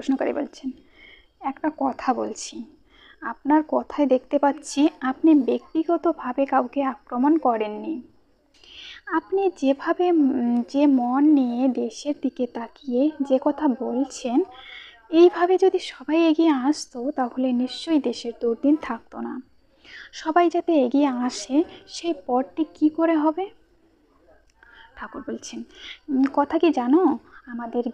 প্রশ্নকারী বলছেন, একটা কথা বলছি। আপনার কথায় দেখতে পাচ্ছি আপনি ব্যক্তিগতভাবে কাউকে আক্রমণ করেননি। আপনি যেভাবে যে মন নিয়ে দেশের দিকে তাকিয়ে যে কথা বলছেন, এইভাবে যদি সবাই এগিয়ে আসতো, তাহলে নিশ্চয়ই দেশের দুর্দিন থাকতো না। সবাই যাতে এগিয়ে আসে, সেই পথটি কি করে হবে? ঠাকুর বলছেন কথা কি জানো? আমাদের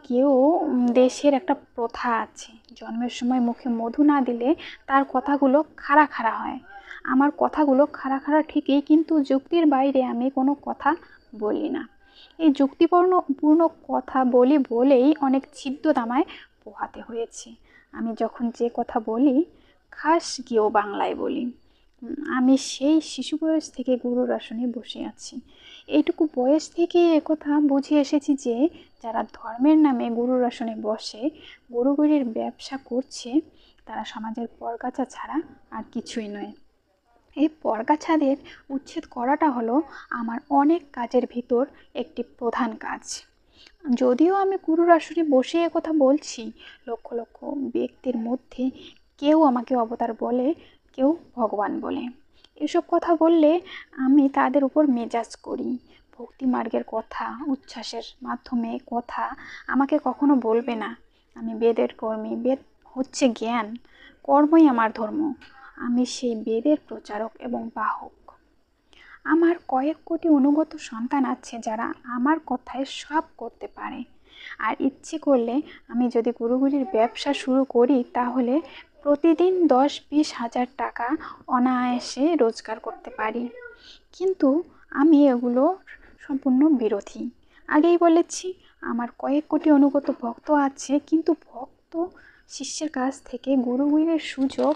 উম, দেশের একটা প্রথা আছে। জন্মের সময় মুখে মধু না দিলে তার কথাগুলো খাড়া খাড়া হয়। আমার কথাগুলো খাড়া খাড়া ঠিকই কিন্তু যুক্তির বাইরে আমি কোনো কথা বলি না। এই যুক্তিপূর্ণ পূর্ণ কথা বলি বলেই অনেক ছিদ্র ছিদ্রতামায় পোহাতে হয়েছে। আমি যখন যে কথা বলি খাস গিয়েও বাংলায় বলি। আমি সেই শিশু বয়স থেকে গুরুর আসনে বসে আছি। এইটুকু বয়স থেকে একথা বুঝে এসেছি যে, যারা ধর্মের নামে গুরুর আসনে বসে গুরুগুরির ব্যবসা করছে, তারা সমাজের পরগাছা ছাড়া আর কিছুই নয়। এই পরগাছাদের উচ্ছেদ করাটা হলো আমার অনেক কাজের ভিতর একটি প্রধান কাজ। যদিও আমি গুরুর আসনে বসে কথা বলছি, লক্ষ লক্ষ ব্যক্তির মধ্যে কেউ আমাকে অবতার বলে, কেউ ভগবান বলে। এসব কথা বললে আমি তাদের উপর মেজাজ করি। ভক্তি মার্গের কথা, উচ্ছ্বাসের মাধ্যমে কথা আমাকে কখনো বলবে না। আমি বেদের কর্মী, বেদ হচ্ছে জ্ঞান, কর্মই আমার ধর্ম। আমি সেই বেদের প্রচারক এবং বাহক। আমার কয়েক কোটি অনুগত সন্তান আছে যারা আমার কথায় সব করতে পারে। আর ইচ্ছে করলে আমি যদি গুরুগুলির ব্যবসা শুরু করি তাহলে প্রতিদিন দশ বিশ হাজার টাকা অনায়াসে রোজগার করতে পারি। কিন্তু আমি এগুলো সম্পূর্ণ বিরোধী। আগেই বলেছি, আমার কয়েক কোটি অনুগত ভক্ত আছে, কিন্তু ভক্ত শিষ্যের কাছ থেকে গুরুগুলির সুযোগ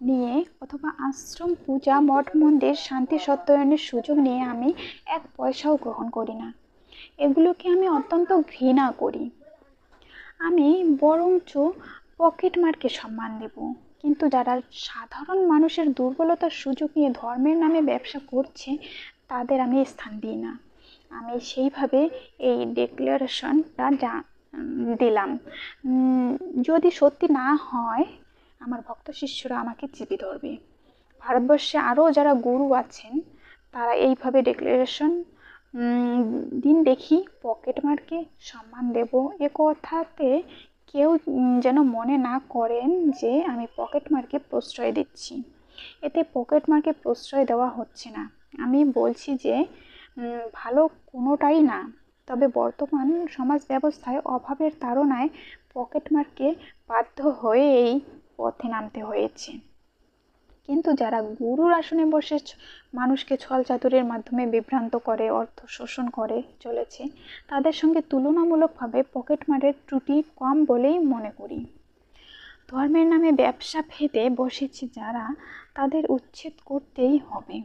নিয়ে অথবা আশ্রম, পূজা, মঠ, মন্দির, শান্তি সত্যায়নের সুযোগ নিয়ে আমি এক পয়সাও গ্রহণ করি না। এগুলোকে আমি অত্যন্ত ঘৃণা করি। আমি বরঞ্চ পকেট মারকে সম্মান দেব। কিন্তু যারা সাধারণ মানুষের দুর্বলতার সুযোগ নিয়ে ধর্মের নামে ব্যবসা করছে, তাদের আমি স্থান দিই না। আমি সেইভাবে এই ডিক্লারেশনটা দিলাম। যদি সত্যি না হয়, আমার ভক্ত শিষ্যরা আমাকে চেপে ধরবে। ভারতবর্ষে আরও যারা গুরু আছেন, তারা এইভাবে ডিক্লারেশন দিন দেখি পকেট মারকে সম্মান দেব। এ কথাতে কেউ যেন মনে না করেন যে আমি পকেট মারকে প্রশ্রয় দিচ্ছি। এতে পকেট মারকে প্রশ্রয় দেওয়া হচ্ছে না। আমি বলছি যে ভালো কোনোটাই না। তবে বর্তমান সমাজ ব্যবস্থায় অভাবের তাড়নায় পকেট মারকে বাধ্য হয়ে এই পথে নামতে হয়েছে। কিন্তু যারা গুরুর আসনে বসে মানুষকে ছল চাতুরের মাধ্যমে বিভ্রান্ত করে, অর্থ শোষণ করে চলেছে, তাদের সঙ্গে তুলনামূলকভাবে পকেটমারের ত্রুটি কম বলেই মনে করি। ধর্মের নামে ব্যবসা ফেদে বসেছে যারা, তাদের উচ্ছেদ করতেই হবে।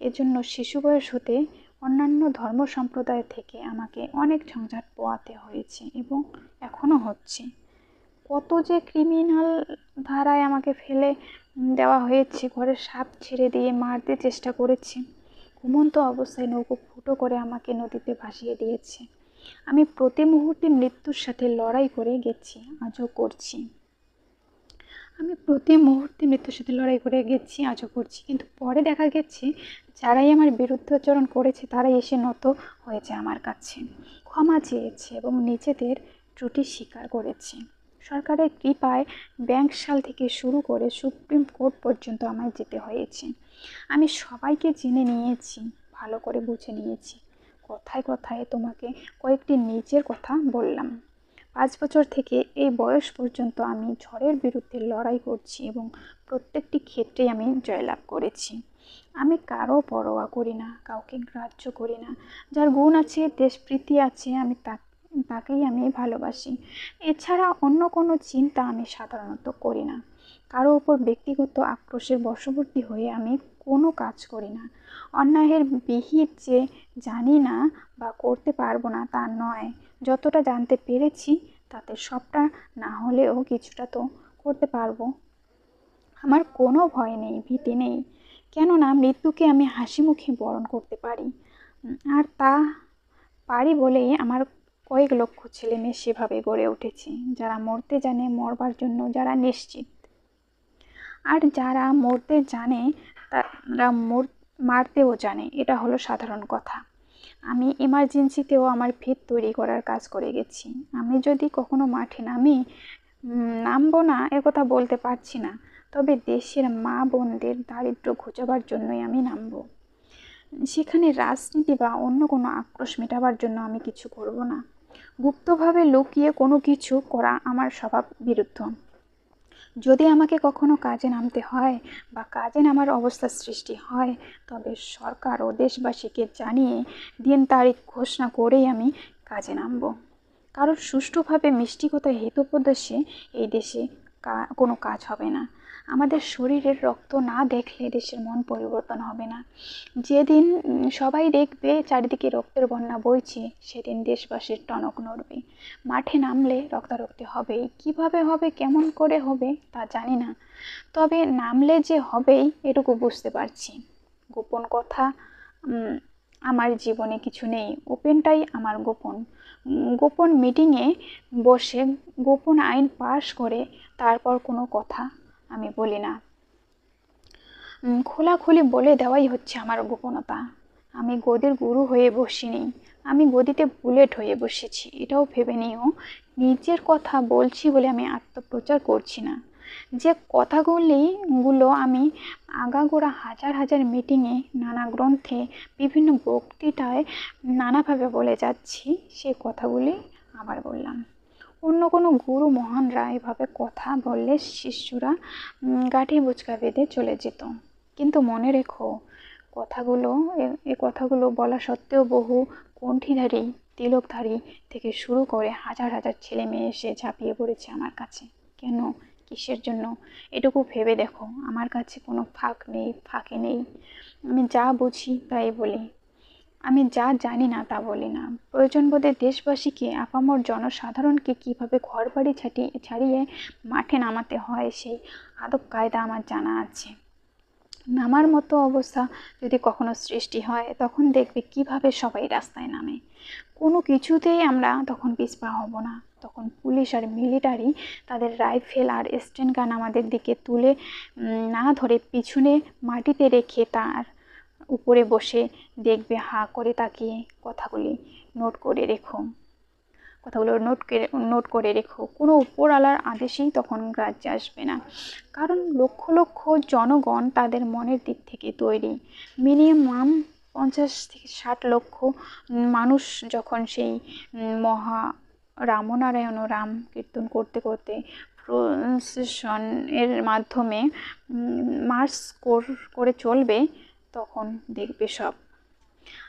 এজন্য শিশু বয়স হতে অন্যান্য ধর্ম সম্প্রদায় থেকে আমাকে অনেক ঝঞ্ঝাট পোয়াতে হয়েছে এবং এখনও হচ্ছে। কত যে ক্রিমিনাল ধারায় আমাকে ফেলে দেওয়া হয়েছে। ঘরের সাপ ছেড়ে দিয়ে মারতে চেষ্টা করেছে। ঘুমন্ত অবস্থায় নৌকো ফুটো করে আমাকে নদীতে ভাসিয়ে দিয়েছে। আমি প্রতি মুহূর্তে মৃত্যুর সাথে লড়াই করে গেছি, আজও করছি। আমি প্রতি মুহূর্তে মৃত্যুর সাথে লড়াই করে গেছি, আজও করছি। কিন্তু পরে দেখা গেছে, যারাই আমার বিরুদ্ধাচরণ করেছে, তারাই এসে নত হয়েছে আমার কাছে। ক্ষমা চেয়েছে এবং নিজেদের ত্রুটি স্বীকার করেছে। সরকারের কৃপায় ব্যাংক সাল থেকে শুরু করে সুপ্রিম কোর্ট পর্যন্ত আমায় যেতে হয়েছে। আমি সবাইকে জেনে নিয়েছি, ভালো করে বুঝে নিয়েছি। কথায় কথায় তোমাকে কয়েকটি নিজের কথা বললাম। পাঁচ বছর থেকে এই বয়স পর্যন্ত আমি ঝড়ের বিরুদ্ধে লড়াই করছি এবং প্রত্যেকটি ক্ষেত্রে আমি জয়লাভ করেছি। আমি কারও পরোয়া করি না, কাউকে গ্রাহ্য করি না। যার গুণ আছে দেশপ্রীতি আছে, আমি তা তাকেই আমি ভালোবাসি। এছাড়া অন্য কোনো চিন্তা আমি সাধারণত করি না। কারও ওপর ব্যক্তিগত আক্রোশের বশবর্তী হয়ে আমি কোনো কাজ করি না। অন্যায়ের বিহিত যে জানি না বা করতে পারব না তা নয়। যতটা জানতে পেরেছি তাতে সবটা না হলেও কিছুটা তো করতে পারব। আমার কোনো ভয় নেই, ভীতি নেই। কেননা মৃত্যুকে আমি হাসি মুখে বরণ করতে পারি। আর তা পারি বলেই আমার কয়েক লক্ষ ছেলে মেয়ে সেভাবে গড়ে উঠেছে, যারা মরতে জানে মরবার জন্য যারা নিশ্চিত। আর যারা মরতে জানে, তারা মর, মারতেও জানে, এটা হলো সাধারণ কথা। আমি এমার্জেন্সিতেও আমার ভিত তৈরি করার কাজ করে গেছি। আমি যদি কখনো মাঠে নামি নামবো না কথা বলতে পারছি না। তবে দেশের মা বোনদের দারিদ্র ঘোচাবার জন্যই আমি নামবো। সেখানে রাজনীতি বা অন্য কোনো আক্রোশ মেটাবার জন্য আমি কিছু করব না। গুপ্তভাবে লুকিয়ে কোনো কিছু করা আমার স্বভাব বিরুদ্ধ। যদি আমাকে কখনো কাজে নামতে হয় বা কাজে নামার অবস্থার সৃষ্টি হয়, তবে সরকার ও দেশবাসীকে জানিয়ে দিন তারিখ ঘোষণা করেই আমি কাজে নামব। কারণ সুষ্ঠুভাবে মিষ্টিকতা হেতুপদেশে এই দেশে কোনো কাজ হবে না। আমাদের শরীরের রক্ত না দেখলে দেশের মন পরিবর্তন হবে না। যেদিন সবাই দেখবে চারিদিকে রক্তের বন্যা বইছে, সেদিন দেশবাসীর টনক নড়বে। মাঠে নামলে রক্তারক্তি হবেই। কীভাবে হবে, কেমন করে হবে, তা জানি না। তবে নামলে যে হবেই, এটুকু বুঝতে পারছি। গোপন কথা আমার জীবনে কিছু নেই। ওপেনটাই আমার গোপন। গোপন মিটিংয়ে বসে গোপন আইন পাশ করে তারপর কোনো কথা আমি বলি না। খোলাখুলি বলে দেওয়াই হচ্ছে আমার গোপনতা। আমি গদির গুরু হয়ে বসিনি। আমি গদিতে বুলেট হয়ে বসেছি। এটাও ভেবে নিও, নিজের কথা বলছি বলে আমি আত্মপ্রচার করছি না। যে কথাগুলি গুলো আমি আগাগোড়া হাজার হাজার মিটিংয়ে, নানা গ্রন্থে, বিভিন্ন বক্তৃতায়, নানাভাবে বলে যাচ্ছি সেই কথাগুলি আবার বললাম। অন্য কোনো গুরু মহানরা এভাবে কথা বললে শিষ্যরা গাঠি বুচকা বেঁধে চলে যেত। কিন্তু মনে রেখো, কথাগুলো, এ কথাগুলো বলা সত্ত্বেও বহু কণ্ঠিধারী, তিলকধারী থেকে শুরু করে হাজার হাজার ছেলে মেয়ে এসে ঝাঁপিয়ে পড়েছে আমার কাছে। কেন? কিসের জন্য? এটুকু ভেবে দেখো। আমার কাছে কোনো ফাঁক নেই, ফাঁকে নেই। আমি যা বুঝি তাই বলি। আমি যা জানি না তা বলি না। প্রয়োজন বোধে দেশবাসীকে, আপামর জনসাধারণকে কীভাবে ঘর বাড়ি ছাটিয়ে ছাড়িয়ে মাঠে নামাতে হয় সেই আদব কায়দা আমার জানা আছে। নামার মতো অবস্থা যদি কখনো সৃষ্টি হয়, তখন দেখবে কীভাবে সবাই রাস্তায় নামে। কোনো কিছুতেই আমরা তখন পিছপা হব না। তখন পুলিশ আর মিলিটারি তাদের রাইফেল আর স্টেন গান আমাদের দিকে তুলে না ধরে পিছনে মাটিতে রেখে তার উপরে বসে দেখবে, হা করে তাকিয়ে কথাগুলি নোট করে রেখো। কথাগুলো নোট করে নোট করে রেখো। কোনো উপরওয়ালার আদেশেই তখন গ্রাহ্যে আসবে না। কারণ লক্ষ লক্ষ জনগণ তাদের মনের দিক থেকে তৈরি। মিনিমাম পঞ্চাশ থেকে ষাট লক্ষ মানুষ যখন সেই মহা রামনারায়ণ রাম কীর্তন করতে করতে প্রসেশনের মাধ্যমে মার্স মার্চ করে চলবে তখন দেখবে সব।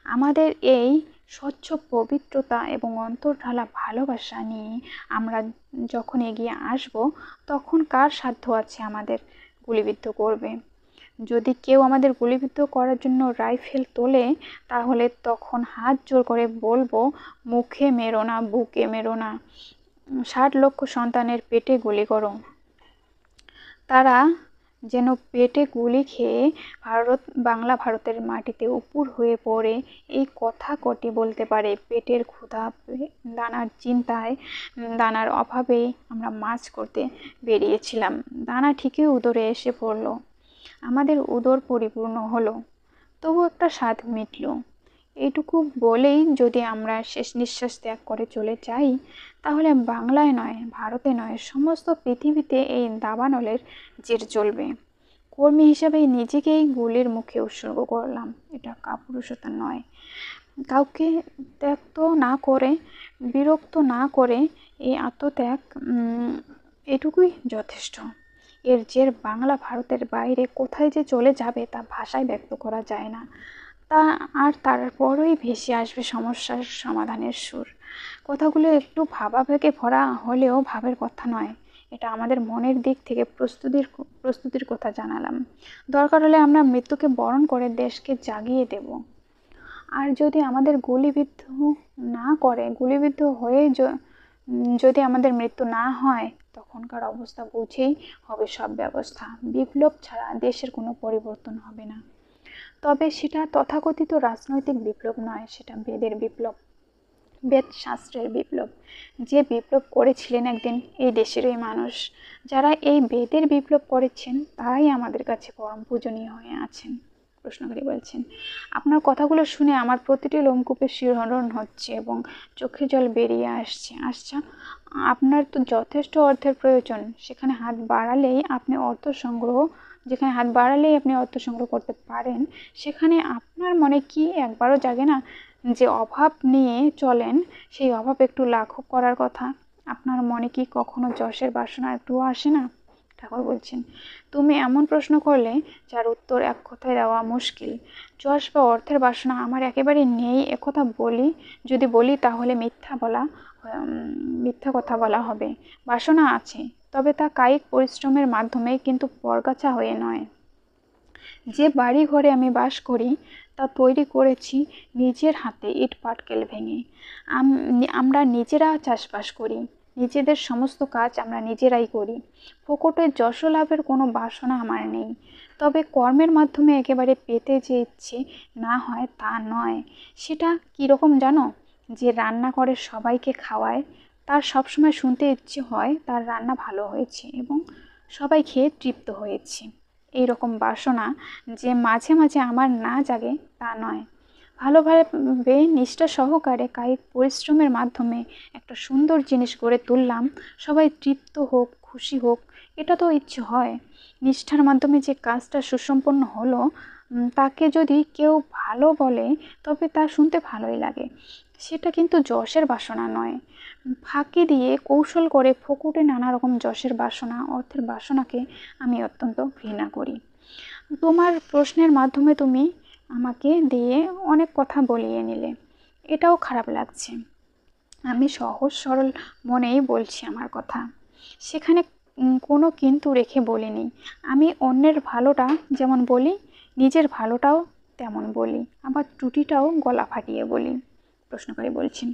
আমাদের এই স্বচ্ছ, পবিত্রতা এবং অন্তর্ঢালা ভালোবাসা নিয়ে আমরা যখন এগিয়ে আসব, তখন কার সাধ্য আছে আমাদের গুলিবিদ্ধ করবে? যদি কেউ আমাদের গুলিবিদ্ধ করার জন্য রাইফেল তোলে, তাহলে তখন হাত জোর করে বলব, মুখে মেরো না, বুকে মেরো না। ষাট লক্ষ সন্তানের পেটে গুলি করো। তারা যেন পেটে গুলি খেয়ে ভারত, বাংলা ভারতের মাটিতে উপুর হয়ে পড়ে, এই কথা কটি বলতে পারে? পেটের ক্ষুধা দানার চিন্তায় দানার অভাবে আমরা মাছ করতে বেরিয়েছিলাম। দানা ঠিকই উদরে এসে পড়ল। আমাদের উদর পরিপূর্ণ হলো। তবু একটা স্বাদ মিটল। এইটুকু বলেই যদি আমরা শেষ নিঃশ্বাস ত্যাগ করে চলে যাই, তাহলে বাংলায় নয়, ভারতে নয়, সমস্ত পৃথিবীতে এই দাবানলের জের চলবে কর্মী হিসাবে নিজেকেই গুলির মুখে উৎসর্গ করলাম। এটা কাপুরুষতা নয়। কাউকে ত্যাগ তো না করে, বিরক্ত না করে এই আত্মত্যাগ এটুকুই যথেষ্ট। এর জের বাংলা ভারতের বাইরে কোথায় যে চলে যাবে তা ভাষায় ব্যক্ত করা যায় না। তা আর তারপরই ভেসে আসবে সমস্যার সমাধানের সুর। কথাগুলো একটু ভাবাবেগে ভরা হলেও ভাবের কথা নয়। এটা আমাদের মনের দিক থেকে প্রস্তুতির প্রস্তুতির কথা জানালাম। দরকার হলে আমরা মৃত্যুকে বরণ করে দেশকে জাগিয়ে দেব। আর যদি আমাদের গুলিবিদ্ধ না করে, গুলিবিদ্ধ হয়ে যদি আমাদের মৃত্যু না হয়, তখনকার অবস্থা বুঝেই হবে সব ব্যবস্থা। বিপ্লব ছাড়া দেশের কোনো পরিবর্তন হবে না। তবে সেটা তথাকথিত রাজনৈতিক বিপ্লব নয়, সেটা বেদের বিপ্লব বেদ শাস্ত্রের বিপ্লব। যে বিপ্লব করেছিলেন একদিন এই দেশেরই মানুষ, যারা এই বেদের বিপ্লব করেছেন তারাই আমাদের কাছে পরম পূজনীয় হয়ে আছেন প্রশ্নকারী বলছেন। আপনার কথাগুলো শুনে আমার প্রতিটি লোমকূপে শিহরণ হচ্ছে এবং চোখে জল বেরিয়ে আসছে। আচ্ছা আপনার তো যথেষ্ট অর্থের প্রয়োজন। সেখানে হাত বাড়ালেই আপনি অর্থ সংগ্রহ যেখানে হাত বাড়ালেই আপনি অর্থ সংগ্রহ করতে পারেন, সেখানে আপনার মনে কি একবারও জাগে না যে অভাব নিয়ে চলেন? সেই অভাব একটু লাঘব করার কথা। আপনার মনে কি কখনো যশের বাসনা একটুও আসে না? ঠাকুর বলছেন, তুমি এমন প্রশ্ন করলে যার উত্তর এক কথায় দেওয়া মুশকিল। যশ বা অর্থের বাসনা আমার একেবারে নেই একথা বলি, যদি বলি তাহলে মিথ্যা বলা মিথ্যা কথা বলা হবে। বাসনা আছে। তবে তা কায়িক পরিশ্রমের মাধ্যমে কিন্তু পরগাছা হয়ে নয়। যে বাড়ি ঘরে আমি বাস করি, তা তৈরি করেছি নিজের হাতে ইট পাটকেল ভেঙে। আমরা নিজেরা চাষবাস করি, নিজেদের সমস্ত কাজ আমরা নিজেরাই করি। ফোকটের যশ লাভের কোনো বাসনা আমার নেই। তবে কর্মের মাধ্যমে একেবারে পেতে যে ইচ্ছে না হয় তা নয়। সেটা কীরকম জানো? যে রান্না করে সবাইকে খাওয়ায় তার সবসময় শুনতে ইচ্ছে হয় তার রান্না ভালো হয়েছে এবং সবাই খেয়ে তৃপ্ত হয়েছে। এই রকম বাসনা যে মাঝে মাঝে আমার না জাগে তা নয়। ভালোভাবে নিষ্ঠা সহকারে কায়িক পরিশ্রমের মাধ্যমে একটা সুন্দর জিনিস গড়ে তুললাম। সবাই তৃপ্ত হোক, খুশি হোক, এটা তো ইচ্ছে হয়। নিষ্ঠার মাধ্যমে যে কাজটা সুসম্পন্ন হলো তাকে যদি কেউ ভালো বলে, তবে তা শুনতে ভালোই লাগে। সেটা কিন্তু যশের বাসনা নয়। ফাঁকি দিয়ে কৌশল করে ফকুটে নানা রকম যশের বাসনা, অর্থের বাসনাকে আমি অত্যন্ত ঘৃণা করি। তোমার প্রশ্নের মাধ্যমে তুমি আমাকে দিয়ে অনেক কথা বলিয়ে নিলে। এটাও খারাপ লাগছে। আমি সহজ সরল মনেই বলছি আমার কথা। সেখানে কোনো কিন্তু রেখে বলিনি। আমি অন্যের ভালোটা যেমন বলি, নিজের ভালোটাও তেমন বলি। আবার ত্রুটিটাও গলা ফাটিয়ে বলি। প্রশ্নকারী বলছেন,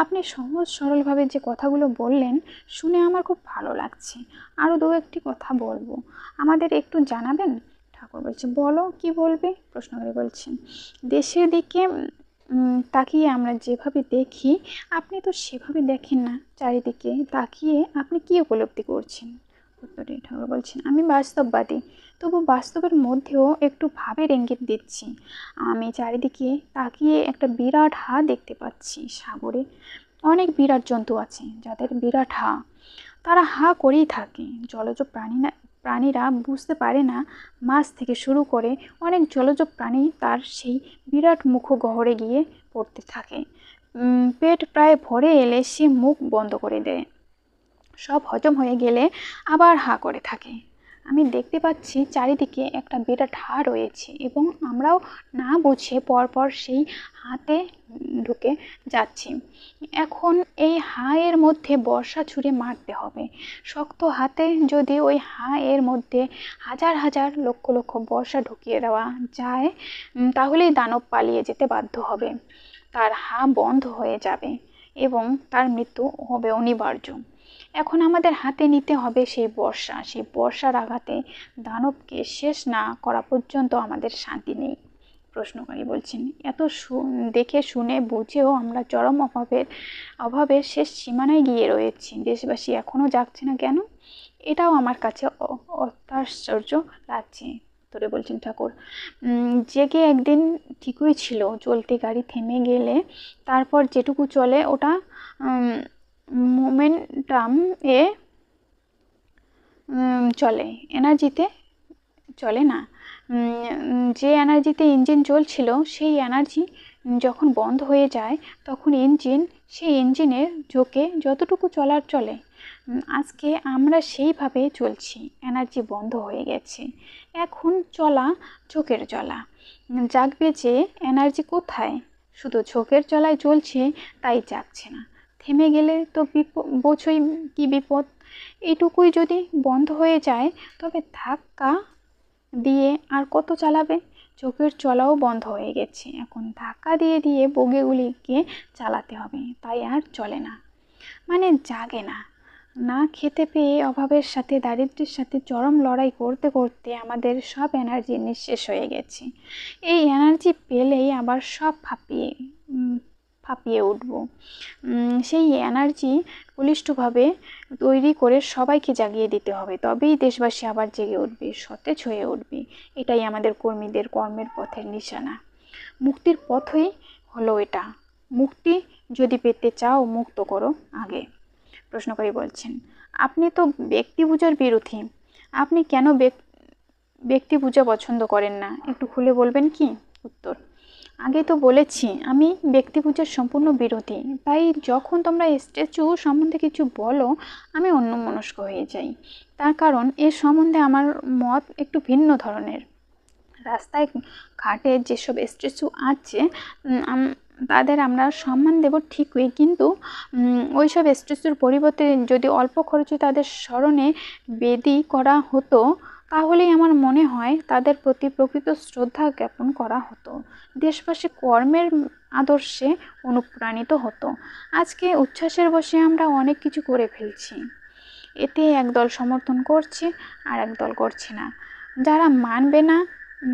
আপনি সহজ সরলভাবে যে কথাগুলো বললেন, শুনে আমার খুব ভালো লাগছে। আরও দু একটি কথা বলব। আমাদের একটু জানাবেন? ঠাকুর বলছে বলো, কি বলবে? প্রশ্নকারী বলছেন, দেশের দিকে তাকিয়ে আমরা যেভাবে দেখি, আপনি তো সেভাবে দেখেন না। চারিদিকে তাকিয়ে আপনি কি উপলব্ধি করছেন? উত্তরে ঠাকুর বলছেন, আমি বাস্তববাদী। তবু বাস্তবের মধ্যেও একটু ভাবের ইঙ্গিত দিচ্ছি। আমি চারিদিকে তাকিয়ে একটা বিরাট হা দেখতে পাচ্ছি সাগরে। অনেক বিরাট জন্তু আছে, যাদের বিরাট হা। তারা হা করেই থাকে। জলজ প্রাণী না প্রাণীরা বুঝতে পারে না মাছ থেকে শুরু করে অনেক জলজ প্রাণী তার সেই বিরাট মুখ গহরে গিয়ে পড়তে থাকে। পেট প্রায় ভরে এলে সে মুখ বন্ধ করে দেয়। সব হজম হয়ে গেলে আবার হা করে থাকে। আমি দেখতে পাচ্ছি চারিদিকে একটা বিরাট হা রয়েছে এবং আমরাও না বুঝে পরপর সেই হাতে ঢুকে যাচ্ছি। এখন এই হা এর মধ্যে বর্ষা ছুঁড়ে মারতে হবে। শক্ত হাতে যদি ওই হা এর মধ্যে হাজার হাজার লক্ষ লক্ষ বর্ষা ঢুকিয়ে দেওয়া যায় তাহলেই দানব পালিয়ে যেতে বাধ্য হবে। তার হা বন্ধ হয়ে যাবে এবং তার মৃত্যু হবে অনিবার্য। এখন আমাদের হাতে নিতে হবে সেই বর্ষা। সেই বর্ষার আঘাতে দানবকে শেষ না করা পর্যন্ত আমাদের শান্তি নেই। প্রশ্নকারী বলছেন, এত দেখে শুনে বুঝেও আমরা চরম অভাবের অভাবের শেষ সীমানায় গিয়ে রয়েছি। দেশবাসী এখনও যাচ্ছে না কেন? এটাও আমার কাছে অত্যাশ্চর্য লাগছে ধরে বলছেন ঠাকুর। জেগে একদিন ঠিকই ছিল, চলতে গাড়ি থেমে গেলে তারপর যেটুকু চলে ওটা মোমেন্টাম এ চলে। এনার্জিতে চলে না। যে এনার্জিতে ইঞ্জিন চলছিল, সেই এনার্জি যখন বন্ধ হয়ে যায়, তখন ইঞ্জিন, সেই ইঞ্জিনের ঝোঁকে যতটুকু চলার চলে। আজকে আমরা সেইভাবে চলছি। এনার্জি বন্ধ হয়ে গেছে। এখন চলা চোখের চলা জাগবে যে এনার্জি কোথায়? শুধু চোখের চলায় চলছে, তাই জাগছে না। থেমে গেলে তো বিপদ বোঝই কি বিপদ? এটুকুই যদি বন্ধ হয়ে যায়, তবে ধাক্কা দিয়ে আর কত চালাবে? চোখের চলাও বন্ধ হয়ে গেছে। এখন ধাক্কা দিয়ে দিয়ে বগিগুলিকে চালাতে হবে, তাই আর চলে না। মানে জাগে না। না খেতে পেয়ে অভাবের সাথে দারিদ্রের সাথে চরম লড়াই করতে করতে আমাদের সব এনার্জি নিঃশেষ হয়ে গেছে। এই এনার্জি পেলেই আবার সব ফাঁপিয়ে ফাঁপিয়ে উঠব। সেই এনার্জি বলিষ্ঠভাবে তৈরি করে সবাইকে জাগিয়ে দিতে হবে। তবেই দেশবাসী আবার জেগে উঠবে, সতেজ হয়ে উঠবে। এটাই আমাদের কর্মীদের কর্মের পথের নিশানা। মুক্তির পথই হলো এটা। মুক্তি যদি পেতে চাও, মুক্ত করো আগে। প্রশ্নকারী বলছেন, আপনি তো ব্যক্তি পূজার বিরোধী। আপনি কেন ব্যক্তি পূজা পছন্দ করেন না? একটু খুলে বলবেন কি? উত্তর আগে তো বলেছি, আমি ব্যক্তি পূজার সম্পূর্ণ বিরোধী। তাই যখন তোমরা স্ট্যাচু সম্বন্ধে কিছু বলো, আমি অন্য মনস্ক হয়ে যাই। তার কারণ এর সম্বন্ধে আমার মত একটু ভিন্ন ধরনের। রাস্তায় ঘাটে যেসব স্ট্যাচু আছে তাদের আমরা সম্মান দেব ঠিকই, কিন্তু ওই সব স্ট্যাচুর পরিবর্তে যদি অল্প খরচে তাদের স্মরণে বেদি করা হতো তাহলেই আমার মনে হয় তাদের প্রতি প্রকৃত শ্রদ্ধা জ্ঞাপন করা হতো। দেশবাসী কর্মের আদর্শে অনুপ্রাণিত হতো। আজকে উচ্ছ্বাসের বসে আমরা অনেক কিছু করে ফেলছি। এতে একদল সমর্থন করছে আর একদল করছে না। যারা মানবে না,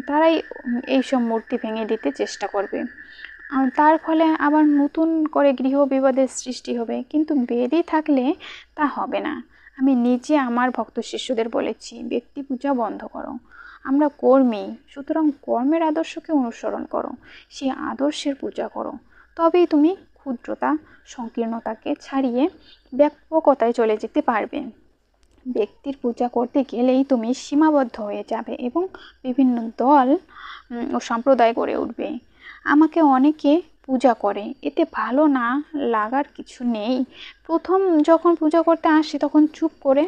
তারাই এইসব মূর্তি ভেঙে দিতে চেষ্টা করবে। তার ফলে আবার নতুন করে গৃহ বিবাদের সৃষ্টি হবে। কিন্তু বেদি থাকলে তা হবে না। আমি নিজে আমার ভক্ত শিষ্যদের বলেছি, ব্যক্তি পূজা বন্ধ করো। আমরা কর্মী, সুতরাং কর্মের আদর্শকে অনুসরণ করো, সেই আদর্শের পূজা করো। তবেই তুমি ক্ষুদ্রতা, সংকীর্ণতাকে ছাড়িয়ে ব্যাপকতায় চলে যেতে পারবে। ব্যক্তির পূজা করতে গেলেই তুমি সীমাবদ্ধ হয়ে যাবে এবং বিভিন্ন দল ও সম্প্রদায় গড়ে উঠবে। আমাকে অনেকে পূজা করে। এতে ভালো না লাগার কিছু নেই। প্রথম যখন পূজা করতে আসি তখন চুপ করে।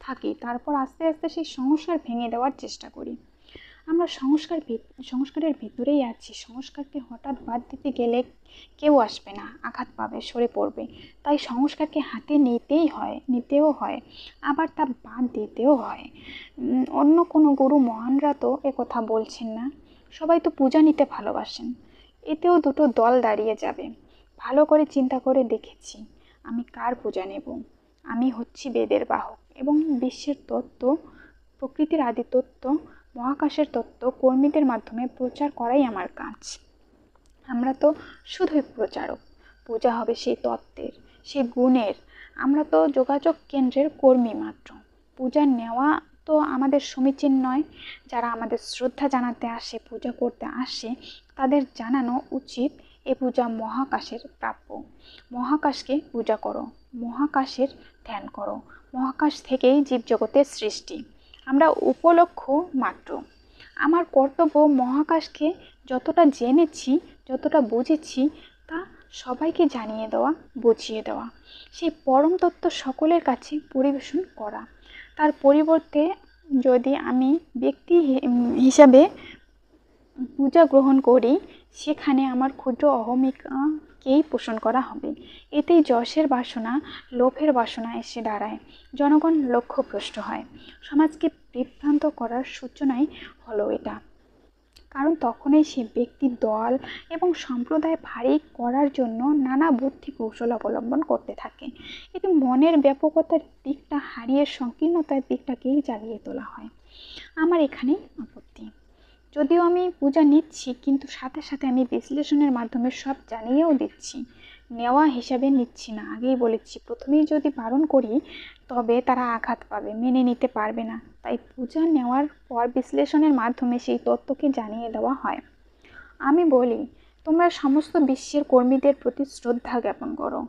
থাকি। তারপর আস্তে আস্তে সেই সংসার ভেঙে দেওয়ার চেষ্টা করি। আমরা সংস্কার সংস্কারের ভিতরেই আছি। সংস্কারকে হঠাৎ বাদ দিতে গেলে কেউ আসবে না, আঘাত পাবে, সরে পড়বে। তাই সংস্কারকে হাতে নিতেই হয়, নিতেও হয়, আবার তা বাদ দিতেও হয়। অন্য কোনো গুরু মহানরা তো কথা বলছেন না। সবাই তো পূজা নিতে ভালোবাসেন। এতেও দুটো দল দাঁড়িয়ে যাবে। ভালো করে চিন্তা করে দেখেছি, আমি কার পূজা নেব? আমি হচ্ছি বেদের বাহক এবং বিশ্বের তত্ত্ব, প্রকৃতির আদি তত্ত্ব মহাকাশের তত্ত্ব কর্মীদের মাধ্যমে প্রচার করাই আমার কাজ। আমরা তো শুধুই প্রচারক। পূজা হবে সেই তত্ত্বের, সেই গুণের। আমরা তো যোগাযোগ কেন্দ্রের কর্মী মাত্র। পূজা নেওয়া তো আমাদের সমীচীন নয়। যারা আমাদের শ্রদ্ধা জানাতে আসে, পূজা করতে আসে, তাদের জানানো উচিত এ পূজা মহাকাশের প্রাপ্য। মহাকাশকে পূজা করো, মহাকাশের ধ্যান করো। মহাকাশ থেকেই জীবজগতের সৃষ্টি। আমরা উপলক্ষ মাত্র। আমার কর্তব্য মহাকাশকে যতটা জেনেছি, যতটা বুঝেছি, তা সবাইকে জানিয়ে দেওয়া, বুঝিয়ে দেওয়া। সেই পরম তত্ত্ব সকলের কাছে পরিবেশন করা। তার পরিবর্তে যদি আমি ব্যক্তি হিসাবে পূজা গ্রহণ করি সেখানে আমার ক্ষুদ্র অহমিকাকেই পোষণ করা হবে। এতেই যশের বাসনা, লোভের বাসনা এসে দাঁড়ায়। জনগণ লক্ষ্যভ্রষ্ট হয়। সমাজকে বিভ্রান্ত করার সূচনাই হলো এটা। কারণ তখনই সে ব্যক্তি দল এবং সম্প্রদায় ভারী করার জন্য নানা বুদ্ধি কৌশল অবলম্বন করতে থাকে। এতে মনের ব্যাপকতার দিকটা, হারিয়ে সংকীর্ণতার দিকটাকেই জ্বালিয়ে তোলা হয়। আমার এখানেই আপত্তি। যদিও আমি পূজা নিচ্ছি, কিন্তু সাথে সাথে আমি বিশ্লেষণের মাধ্যমে সব জানিয়েও দিচ্ছি। নেওয়া হিসাবে নিচ্ছি না। আগেই বলেছি, প্রথমেই যদি বারণ করি, তবে তারা আঘাত পাবে, মেনে নিতে পারবে না। তাই পূজা নেওয়ার পর বিশ্লেষণের মাধ্যমে সেই তত্ত্বকে জানিয়ে দেওয়া হয়। আমি বলি, তোমরা সমস্ত বিশ্বের কর্মীদের প্রতি শ্রদ্ধা জ্ঞাপন করো।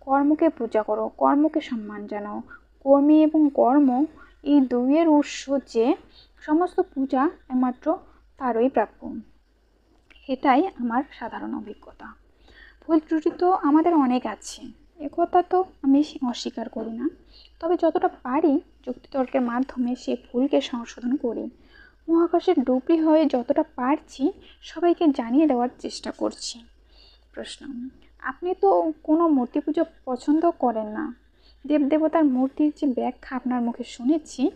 কর্মকে পূজা করো, কর্মকে সম্মান জানাও। কর্মী এবং কর্ম এই দুইয়ের উৎস যে, সমস্ত পূজা একমাত্র তারই প্রাপ্য। এটাই আমার সাধারণ অভিজ্ঞতা। ভুল ত্রুটি তো আমাদের অনেক আছে। একথা তো আমি অস্বীকার করি না। তবে যতটা পারি যুক্তিতর্কের মাধ্যমে সে ভুলকে সংশোধন করি। মহাকাশের ডুবলি হয়ে যতটা পারছি সবাইকে জানিয়ে দেওয়ার চেষ্টা করছি। প্রশ্ন, আপনি তো কোনো মূর্তি পুজো পছন্দ করেন না। দেবদেবতার মূর্তির যে ব্যাখ্যা আপনার মুখে শুনেছি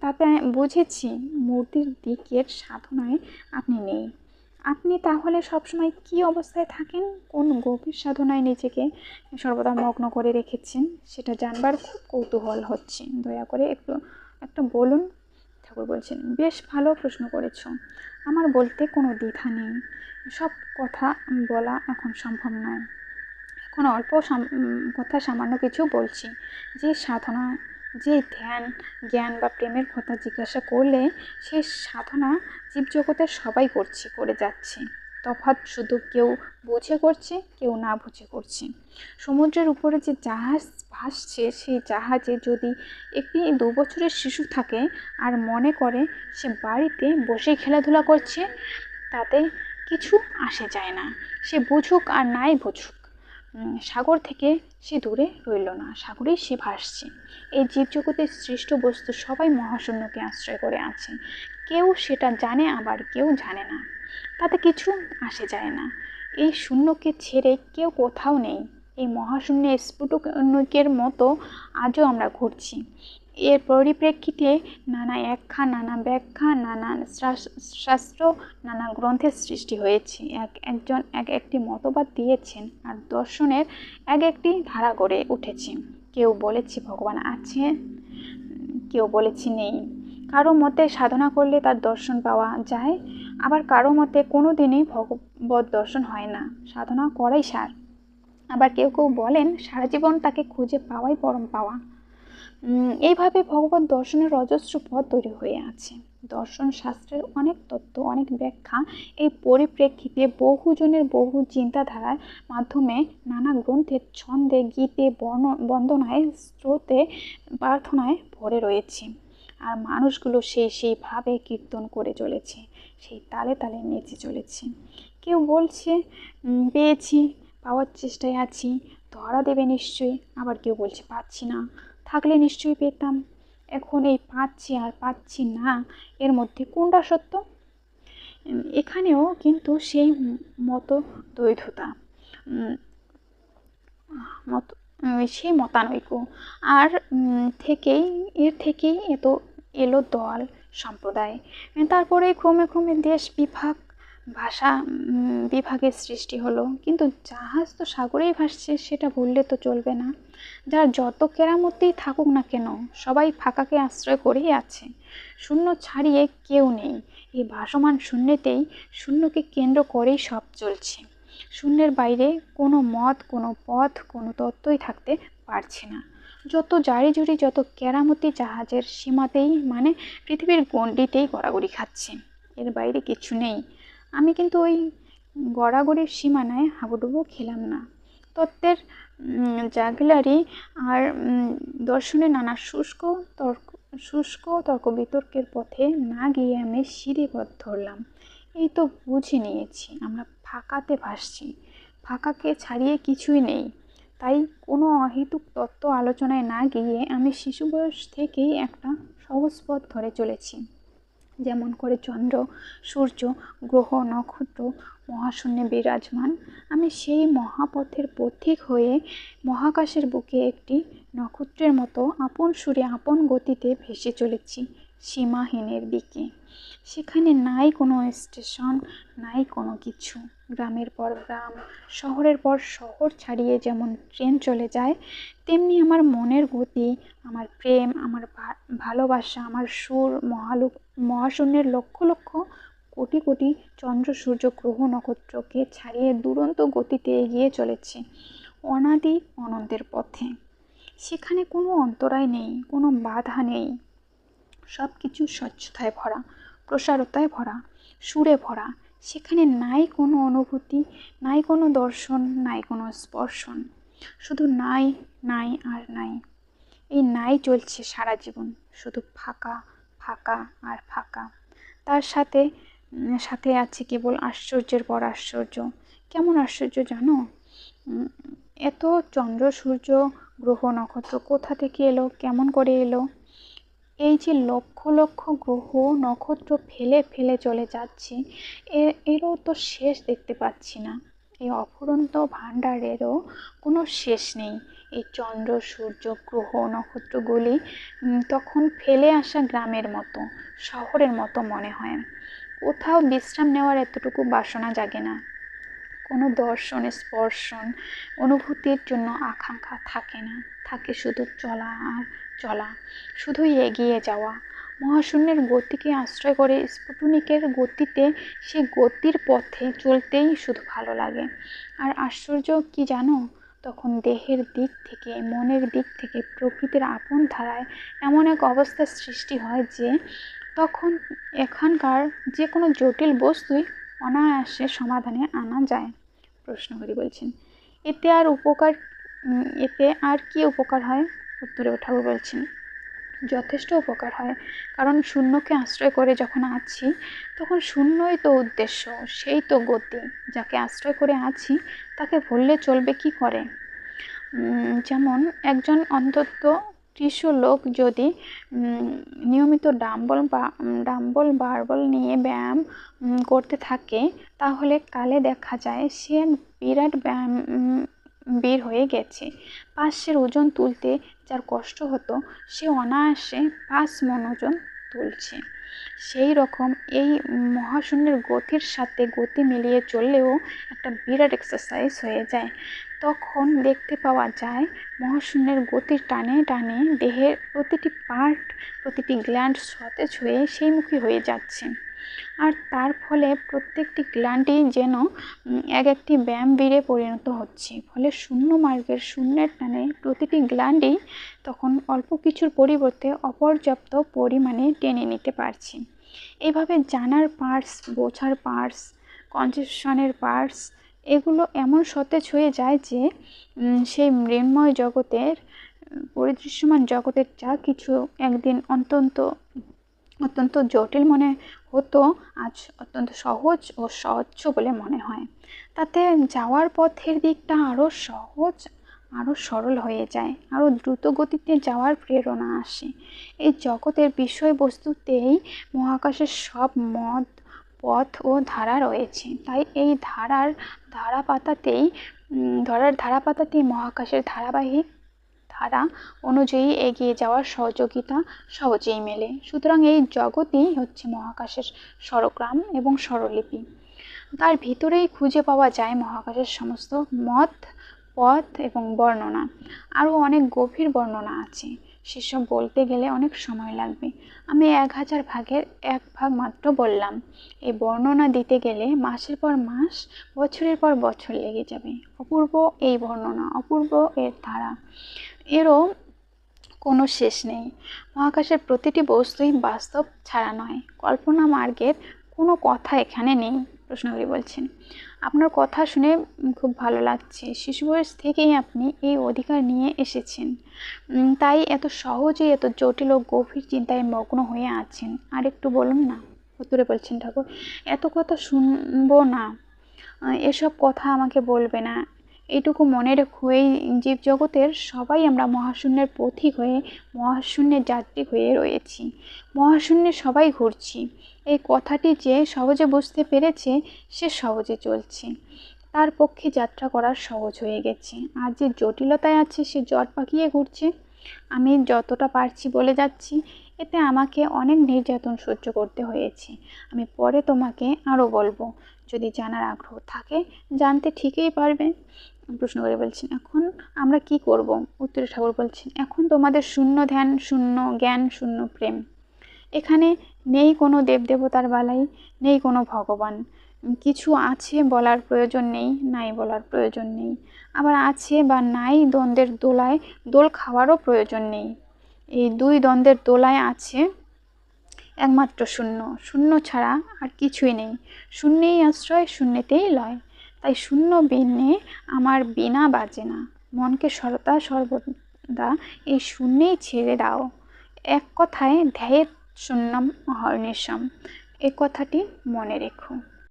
তাতে বুঝেছি মূর্তির দিকের সাধনায় আপনি নেই। আপনি তাহলে সবসময় কি অবস্থায় থাকেন? কোন গভীর সাধনায় নিজেকে সর্বদা মগ্ন করে রেখেছেন? সেটা জানবার খুব কৌতূহল হচ্ছে। দয়া করে একটু, একটা বলুন। ঠাকুর বলছেন, বেশ ভালো প্রশ্ন করেছ। আমার বলতে কোনো দ্বিধা নেই। সব কথা বলা এখন সম্ভব নয়। এখন অল্প কথা সামান্য কিছু বলছি। যে সাধনা, যে ধ্যান, জ্ঞান বা প্রেমের কথা জিজ্ঞাসা করলে সে সাধনা জীবজগতের সবাই করছে, করে যাচ্ছে। তফাৎ শুধু কেউ বুঝে করছে, কেউ না বুঝে করছে। সমুদ্রের উপরে যে জাহাজ ভাসছে, সেই জাহাজে যদি একটি দু বছরের শিশু থাকে আর মনে করে সে বাড়িতে বসে খেলাধুলা করছে, তাতে কিছু আসে যায় না। সে বুঝুক আর নাই বুঝুক। সাগর থেকে সে দূরে রইল না। সাগরেই সে ভাসছে এই জীবজগতের সৃষ্ট বস্তু সবাই মহাশূন্যকে আশ্রয় করে আছে। কেউ সেটা জানে, আবার কেউ জানে না। তাতে কিছু আসে যায় না। এই শূন্যকে ছেড়ে কেউ কোথাও নেই। এই মহাশূন্যের স্ফুটকের মতো আজও আমরা ঘুরছি। এর পরিপ্রেক্ষিতে নানা একখা, নানা ব্যাখ্যা, নানা শাস্ত্র, নানা গ্রন্থের সৃষ্টি হয়েছে। এক একজন এক একটি মতবাদ দিয়েছেন আর দর্শনের এক একটি ধারা গড়ে উঠেছে। কেউ বলেছে ভগবান আছে, কেউ বলেছে নেই। কারও মতে সাধনা করলে তার দর্শন পাওয়া যায়, আবার কারও মতে কোনো দিনই ভগবত দর্শন হয় না। সাধনা করাই সার। আবার কেউ কেউ বলেন, সারা জীবন তাকে খুঁজে পাওয়াই পরম পাওয়া। এইভাবে ভগবত দর্শনের অজস্র পথ তৈরি হয়ে আছে। দর্শন শাস্ত্রের অনেক তত্ত্ব, অনেক ব্যাখ্যা এই পরিপ্রেক্ষিতে বহুজনের বহু চিন্তাধারার মাধ্যমে নানা গ্রন্থের ছন্দে, গীতে, বর্ণ, বন্দনায়, স্রোতে, প্রার্থনায় ভরে রয়েছে। আর মানুষগুলো সেই সেইভাবে কীর্তন করে চলেছে, সেই তালে তালে নেচে চলেছে। কেউ বলছে পেয়েছি, পাওয়ার চেষ্টায় আছি, ধরা দেবে নিশ্চয়ই, আবার কেউ বলছে, পাচ্ছি না। থাকলে নিশ্চয়ই পেতাম। এখন এই পাচ্ছি আর পাচ্ছি না, এর মধ্যে কোনটা সত্য? এখানেও কিন্তু সেই মতো দ্বৈধতা মতো সেই মতানৈক্য। আর থেকেই, এর থেকেই এত এলো দল, সম্প্রদায়। তারপরে ক্রমে ক্রমে দেশ বিভাগ, ভাষা বিভাগের সৃষ্টি হলো। কিন্তু জাহাজ তো সাগরেই ভাসছে, সেটা ভুললে তো চলবে না। যার যত কেরামতেই থাকুক না কেন, সবাই ফাঁকাকে আশ্রয় করেই আছে। শূন্য ছাড়িয়ে কেউ নেই। এই ভাসমান শূন্যতেই শূন্যকে কেন্দ্র করেই সব চলছে। শূন্যের বাইরে কোনো মত, কোনো পথ, কোনো তত্ত্বই থাকতে পারছে না। যত জারি জুড়ি যত কেরামতি জাহাজের সীমাতেই মানে পৃথিবীর গণ্ডিতেই গড়াগড়ি খাচ্ছে। এর বাইরে কিছু নেই। আমি কিন্তু ওই গড়াগড়ির সীমানায় হাবুডুবু খেলাম না। তত্ত্বের জাগলারি আর দর্শনে নানা শুষ্ক তর্ক শুষ্ক তর্ক বিতর্কের পথে না গিয়ে আমি সিঁড়ি পথ ধরলাম এই তো বুঝে নিয়েছি, আমরা ফাঁকাতে ভাসছি। ফাঁকাকে ছাড়িয়ে কিছুই নেই। তাই কোনো অহেতুক তত্ত্ব আলোচনায় না গিয়ে আমি শিশু বয়স থেকেই একটা সহজ পথ ধরে চলেছি। যেমন করে চন্দ্র, সূর্য, গ্রহ, নক্ষত্র, মহাশূন্যে বিরাজমান। আমি সেই মহাপথের পথিক হয়ে মহাকাশের বুকে একটি নক্ষত্রের মতো আপন সুরে আপন গতিতে ভেসে চলেছি সীমাহীনের দিকে। সেখানে নাই কোনো স্টেশন, নাই কোনো কিছু। গ্রামের পর গ্রাম, শহরের পর শহর ছাড়িয়ে যেমন ট্রেন চলে যায়, তেমনি আমার মনের গতি, আমার প্রেম, আমার ভালোবাসা, আমার সুর, মহালোক মহাশূন্যের লক্ষ লক্ষ কোটি কোটি চন্দ্র সূর্য গ্রহ নক্ষত্রকে ছাড়িয়ে দুরন্ত গতিতে এগিয়ে চলেছে অনাদি অনন্তের পথে। সেখানে কোনো অন্তরায় নেই, কোনো বাধা নেই। সব কিছু স্বচ্ছতায় ভরা, প্রসারতায় ভরা, সুরে ভরা। সেখানে নাই কোনো অনুভূতি, নাই কোনো দর্শন, নাই কোনো স্পর্শন। শুধু নাই নাই আর নাই। এই নাই চলছে সারা জীবন, শুধু ফাঁকা ফাঁকা আর ফাঁকা। তার সাথে সাথে আছে কেবল আশ্চর্যের পর আশ্চর্য। কেমন আশ্চর্য জানো? এত চন্দ্র, সূর্য, গ্রহ, নক্ষত্র কোথা থেকে এলো? কেমন করে এলো? এই যে লক্ষ লক্ষ গ্রহ, নক্ষত্র ফেলে ফেলে চলে যাচ্ছে এরও তো শেষ দেখতে পাচ্ছি না। এই অফুরন্ত ভাণ্ডারেরও কোনো শেষ নেই। এই চন্দ্র, সূর্য, গ্রহ, নক্ষত্রগুলি তখন ফেলে আসা গ্রামের মতো, শহরের মতো মনে হয়। কোথাও বিশ্রাম নেওয়ার এতটুকু বাসনা জাগে না। কোনো দর্শন, স্পর্শন, অনুভূতির জন্য আকাঙ্ক্ষা থাকে না। থাকে শুধু চলা আর চলা শুধুই এগিয়ে যাওয়া। মহাশূন্যের গতিকে আশ্রয় করে স্পুটনিকের গতিতে সে গতির পথে চলতেই শুধু ভালো লাগে। আর আশ্চর্য কি জানো? তখন দেহের দিক থেকে, মনের দিক থেকে প্রকৃতির আপন ধারায় এমন এক অবস্থার সৃষ্টি হয় যে তখন এখানকার যে কোনো জটিল বস্তুই অনায়াসে সমাধানে আনা যায় প্রশ্ন করি বলছেন। এতে আর উপকার এতে আর কি উপকার হয়? উত্তরে ঠাকুর বলছেন যথেষ্ট উপকার হয়। কারণ শূন্যকে আশ্রয় করে যখন আছি, তখন শূন্যই তো উদ্দেশ্য, সেই তো গতি। যাকে আশ্রয় করে আছি, তাকে ভুললে চলবে কি করে? যেমন একজন অন্তত ত্রিশু লোক যদি নিয়মিত ডাম্বল বা, ডাম্বল, বারবল নিয়ে ব্যায়াম করতে থাকে, তাহলে কালে দেখা যায় সে বিরাট ব্যায়াম বের হয়ে গেছে। পাঁচশের ওজন তুলতে যার কষ্ট হতো, সে অনায়াসে পাঁচ মন ওজন তুলছে। সেই রকম এই মহাশূন্যের গতির সাথে গতি মিলিয়ে চললেও একটা বিরাট এক্সারসাইজ হয়ে যায়। তখন দেখতে পাওয়া যায়, মহাশূন্যের গতির টানে টানে দেহের প্রতিটি পার্ট প্রতিটি গ্ল্যান্ড সতেজ হয়ে সেইমুখী হয়ে যাচ্ছে। আর তার ফলে প্রত্যেকটি গ্ল্যান্ডই যেন এক একটি ব্যায়াম বীরে পরিণত হচ্ছে। ফলে শূন্য মার্গের শূন্যের টানে প্রতিটি গ্ল্যান্ডেই তখন অল্প কিছুর পরিবর্তে অপর্যাপ্ত পরিমাণে টেনে নিতে পারছি। এইভাবে জানার পার্টস, বোঝার পার্টস কনসেপশনের পার্টস, এগুলো এমন সতেজ হয়ে যায় যে সেই মৃন্ময় জগতের পরিদৃশ্যমান জগতের যা কিছু একদিন অত্যন্ত অত্যন্ত জটিল মনে হতো, আজ অত্যন্ত সহজ ও স্বচ্ছ বলে মনে হয়। তাতে যাওয়ার পথের দিকটা আরও সহজ আরও সরল হয়ে যায় আরও দ্রুত গতিতে যাওয়ার প্রেরণা আসে। এই জগতের বিষয়বস্তুতেই মহাকাশের সব মত, পথ ও ধারা রয়েছে। তাই এই ধারার ধারা পাতাতেই ধরার ধারা পাতাতেই মহাকাশের ধারাবাহিক ধারা অনুযায়ী এগিয়ে যাওয়ার সহযোগিতা সহজেই মেলে। সুতরাং এই জগৎই হচ্ছে মহাকাশের স্বরগ্রাম এবং স্বরলিপি। তার ভিতরেই খুঁজে পাওয়া যায় মহাকাশের সমস্ত মত, পথ এবং বর্ণনা। আরও অনেক গভীর বর্ণনা আছে। সেসব বলতে গেলে অনেক সময় লাগবে। আমি এক হাজার ভাগের এক ভাগ মাত্র বললাম। এই বর্ণনা দিতে গেলে মাসের পর মাস, বছরের পর বছর লেগে যাবে। অপূর্ব এই বর্ণনা, অপূর্ব এর ধারা। এরও কোনো শেষ নেই। মহাকাশের প্রতিটি বস্তুই বাস্তব ছাড়া নয়। কল্পনা মার্গের কোনো কথা এখানে নেই, প্রশ্নগুলি বলছেন। আপনার কথা শুনে খুব ভালো লাগছে। শিশু বয়স থেকেই আপনি এই অধিকার নিয়ে এসেছেন। তাই এত সহজেই এত জটিল ও গভীর চিন্তায় মগ্ন হয়ে আছেন। আর একটু বলুন না। উত্তরে বলছেন ঠাকুর, এত কথা শুনব না। এসব কথা আমাকে বলবে না। এইটুকু মনে রেখো এই জীবজগতের সবাই আমরা মহাশূন্যের পথিক হয়ে, মহাশূন্যের যাত্রী হয়ে রয়েছি। মহাশূন্যে সবাই ঘুরছি। এই কথাটি যে সহজে বুঝতে পেরেছে, সে সহজে চলছে। তার পক্ষে যাত্রা করার সহজ হয়ে গেছে। আর যে জটিলতায় আছে, সে জট পাকিয়ে ঘুরছে। আমি যতটা পারছি বলে যাচ্ছি, এতে আমাকে অনেক নির্যাতন সহ্য করতে হয়েছে। আমি পরে তোমাকে আরও বলব। যদি জানার আগ্রহ থাকে, জানতে ঠিকই পারবে। প্রশ্ন করে বলছেন, এখন আমরা কি করব? উত্তরে ঠাকুর বলছেন, এখন তোমাদের শূন্য ধ্যান, শূন্য জ্ঞান, শূন্য প্রেম। এখানে নেই কোনো দেবদেবতার বালাই, নেই কোনো ভগবান। কিছু আছে বলার প্রয়োজন নেই, নাই বলার প্রয়োজন নেই। আবার আছে বা নাই দ্বন্দ্বের দোলায় দোল খাওয়ারও প্রয়োজন নেই। এই দুই দ্বন্দ্বের দোলায় আছে একমাত্র শূন্য। শূন্য ছাড়া আর কিছুই নেই। শূন্যেই আশ্রয়, শূন্যতেই লয়। তাই শূন্য বিনে আমার বিনা বাজে না। মনকে সরতা সর্বদা এই শূন্যেই ছেড়ে দাও। এক কথায় ধ্যায়ের শূন্যম অহর্নিশম। এ কথাটি মনে রেখো।